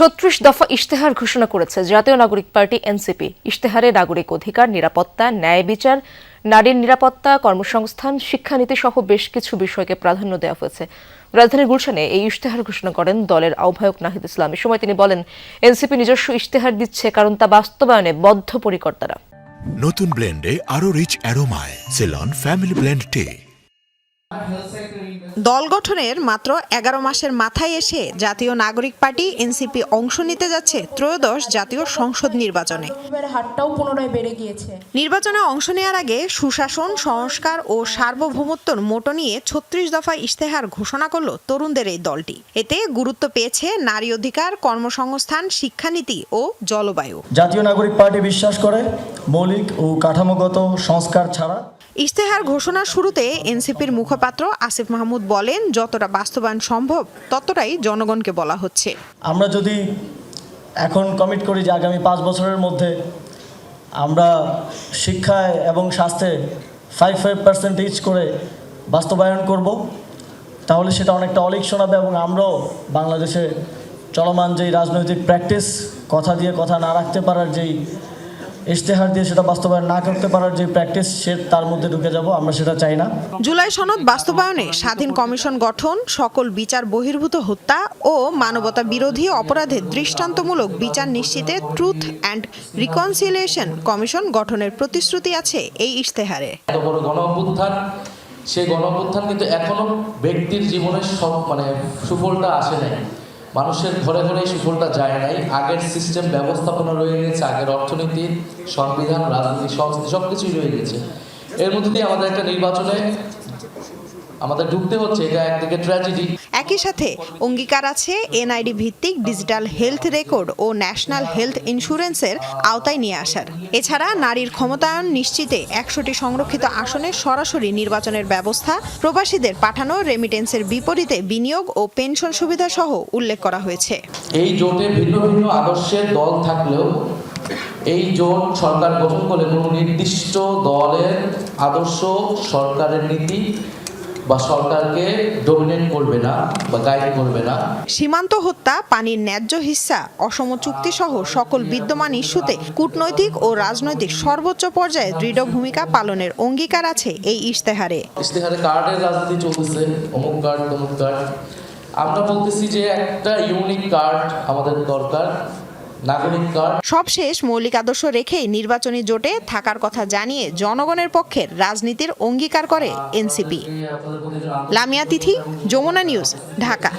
ছত্রিশ দফা ইশতেহার ঘোষণা করেছে জাতীয় নাগরিক পার্টি এনসিপি। ইশতেহারে নাগরিক অধিকার, নিরাপত্তা, ন্যায় বিচার, নারীর নিরাপত্তা, কর্মসংস্থান, শিক্ষানীতি সহ বেশ কিছু বিষয়কে প্রাধান্য দেওয়া হয়েছে। রাজধানীর গুলশানে এই ইশতেহার ঘোষণা করেন দলের আহ্বায়ক নাহিদ ইসলাম। এ সময় তিনি বলেন, এনসিপি নিজস্ব ইশতেহার দিচ্ছে কারণ তা বাস্তবায়নে বদ্ধপরিকর তারা নতুন ব্লেন্ডে আরও রিচ অ্যারোমায়, সেলন, ফ্যামিলি ব্লেন্ড টে। দল গঠনের মাত্র এগারো মাসের মাথায় এসে জাতীয় নাগরিক পার্টি এনসিপি অংশ নিতে যাচ্ছে ত্রয়োদশ জাতীয় সংসদ নির্বাচনে। হারটাও পুনরায় বেড়ে গিয়েছে। নির্বাচনে অংশ নেওয়ার আগে সুশাসন সংস্কার ও সার্বভৌমত্বর মোটো নিয়ে ছত্রিশ দফা ইশতেহার ঘোষণা করল তরুণদের এই দলটি। এতে গুরুত্ব পেয়েছে নারী অধিকার কর্মসংস্থান শিক্ষানীতি ও জলবায়ু। জাতীয় নাগরিক পার্টি বিশ্বাস করে মৌলিক ও কাঠামোগত সংস্কার ছাড়া ইশতেহার ঘোষণার শুরুতে এনসিপির মুখপাত্র আসিফ মাহমুদ বলেন, যতটা বাস্তবায়ন সম্ভব, ততটাই জনগণকে বলা হচ্ছে। আমরা যদি এখন কমিট করি যে আগামী পাঁচ বছরের মধ্যে আমরা শিক্ষায় এবং স্বাস্থ্যে ফাইভ ফাইভ পার্সেন্টেজ করে বাস্তবায়ন করব, তাহলে সেটা অনেকটা অলিক শোনাবে এবং আমরাও বাংলাদেশে চলমান যেই রাজনৈতিক প্র্যাকটিস কথা দিয়ে কথা না রাখতে পারার যেই ইশতেহার দিয়ে সেটা বাস্তবায়ন না করতে পারার যে প্র্যাকটিস সে তার মধ্যে ঢুকে যাব আমরা সেটা চাই না। জুলাই সনদ বাস্তবায়নে স্বাধীন কমিশন গঠন সকল বিচার বহির্ভূত হত্যা ও মানবতা বিরোধী অপরাধের দৃষ্টান্তমূলক বিচার নিশ্চিতে ট্রুথ অ্যান্ড রিকনসিলিয়েশন কমিশন গঠনের প্রতিশ্রুতি আছে এই ইশতেহারে। এত বড় গণ সেই গণ কিন্তু এখনও ব্যক্তির জীবনের সব মানে সুফলটা আসে নাই। মানুষের ঘরে ঘরে সুফলটা যায় নাই। আগের সিস্টেম ব্যবস্থাপনা রয়ে গেছে, আগের অর্থনীতি, সংবিধান, রাজনীতি, সংস্কৃতি সব কিছুই রয়ে গেছে। এর মধ্যে দিয়ে আমাদের একটা নির্বাচনে আমাদের ঢুকতে হচ্ছে এটা একদিকে ট্র্যাজেডি একই সাথে অঙ্গীকার আছে এনআইডি ভিত্তিক ডিজিটাল হেলথ রেকর্ড ও ন্যাশনাল হেলথ ইন্স্যুরেন্সের আওতায় নিয়ে আসার। এছাড়া নারীর ক্ষমতায়ন নিশ্চিতে একশোটি সংরক্ষিত আসনে সরাসরি নির্বাচনের ব্যবস্থা প্রবাসীদের পাঠানো রেমিটেন্সের বিপরীতে বিনিয়োগ ও পেনশন সুবিধা সহ উল্লেখ করা হয়েছে। এই জোটে ভিন্ন ভিন্ন আদর্শের দল থাকলেও এই জোট সরকার গঠন করলে কোনো নির্দিষ্ট দলের আদর্শ সরকারের নীতি বা সরকারকে ডোমিনেট করবে না বা গাইড করবে না। সীমান্ত হত্যা পানির ন্যায্য হিস্সা অসম চুক্তি সহ সকল বিদ্যমান ইস্যুতে কূটনৈতিক ও রাজনৈতিক সর্বোচ্চ পর্যায়ে দৃঢ় ভূমিকা পালনের অঙ্গীকার আছে এই ইশতেহারে। ইশতেহারে কার্ডের রাজনীতি চলতেছে অমুক কার্ড তমুক কার্ড। আমরা বলতেছি যে একটা ইউনিক কার্ড আমাদের দরকার। নাগরিক কার্ড। সবশেষ মৌলিক আদর্শ রেখেই নির্বাচনী জোটে থাকার কথা জানিয়ে জনগণের পক্ষের রাজনীতির অঙ্গীকার করে এনসিপি। লামিয়া তিথি যমুনা নিউজ ঢাকা।